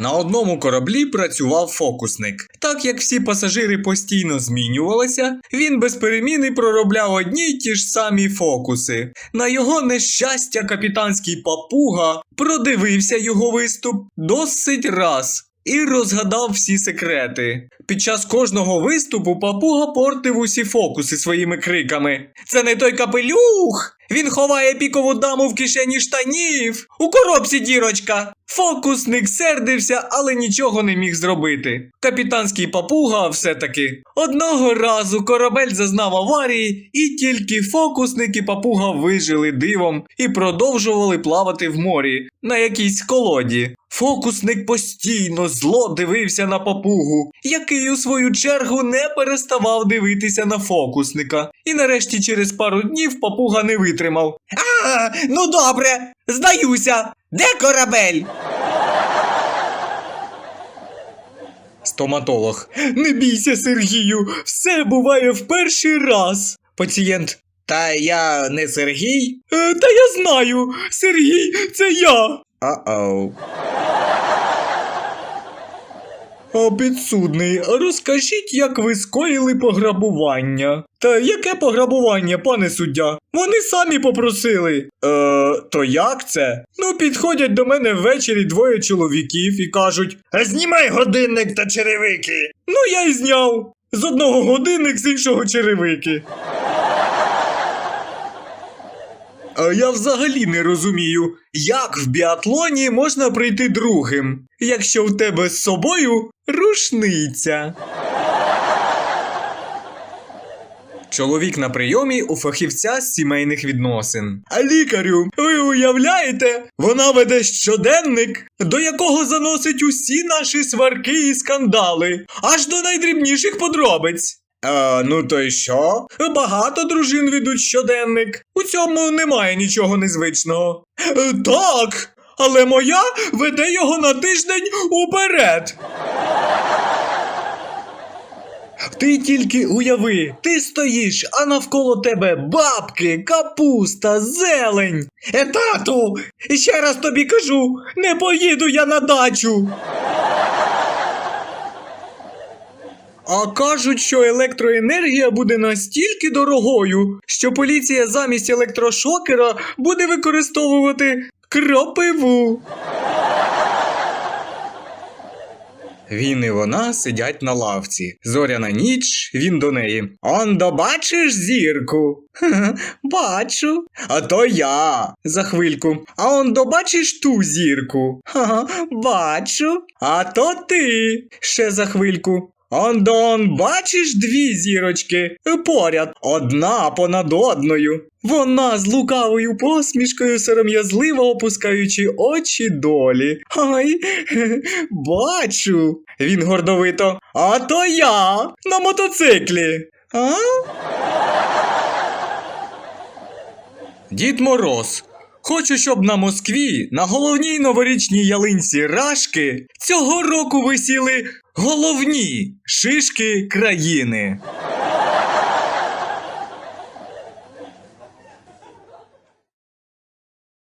На одному кораблі працював фокусник. Так як всі пасажири постійно змінювалися, він без переміни проробляв одні й ті ж самі фокуси. На його нещастя, капітанський папуга продивився його виступ досить раз. І розгадав всі секрети. Під час кожного виступу папуга портив усі фокуси своїми криками. Це не той капелюх! Він ховає пікову даму в кишені штанів. У коробці дірочка. Фокусник сердився, але нічого не міг зробити. Капітанський папуга все-таки. Одного разу корабель зазнав аварії, і тільки фокусник і папуга вижили дивом і продовжували плавати в морі на якійсь колоді. Фокусник постійно зло дивився на папугу, який у свою чергу не переставав дивитися на фокусника. І нарешті через пару днів папуга не витримав. А, ну добре, здаюся. Де корабель? Стоматолог. Не бійся, Сергію, все буває в перший раз. Пацієнт. Та я не Сергій? Е, та я знаю. Сергій, це я. А-оу. А підсудний, розкажіть, як ви скоїли пограбування. Та яке пограбування, пане суддя? Вони самі попросили. Е, то як це? Ну, підходять до мене ввечері двоє чоловіків і кажуть: Знімай годинник та черевики. Ну, я й зняв. З одного годинник, з іншого черевики. А я взагалі не розумію, як в біатлоні можна прийти другим, якщо в тебе з собою рушниця. Чоловік на прийомі у фахівця з сімейних відносин. А лікарю, ви уявляєте? Вона веде щоденник, до якого заносить усі наші сварки і скандали, аж до найдрібніших подробиць. А, ну то й що? Багато дружин ведуть щоденник. У цьому немає нічого незвичного. Е, так, але моя веде його на тиждень уперед. Ти тільки уяви, ти стоїш, а навколо тебе бабки, капуста, зелень. Е, тату, ще раз тобі кажу, не поїду я на дачу. А кажуть, що електроенергія буде настільки дорогою, що поліція замість електрошокера буде використовувати кропиву. Він і вона сидять на лавці. Зоряна ніч, він до неї. Ондо, бачиш зірку? «Ха-ха, Бачу. А то я. За хвильку. А ондо бачиш ту зірку? Ха-ха, бачу. А то ти. Ще за хвильку. Ондон, бачиш дві зірочки поряд, одна понад одною. Вона з лукавою посмішкою сором'язливо опускаючи очі долі. Ай, бачу. Він гордовито. А то я на мотоциклі. А? Дід Мороз. Хочу, щоб на Москві, на головній новорічній ялинці Рашки, цього року висіли головні шишки країни.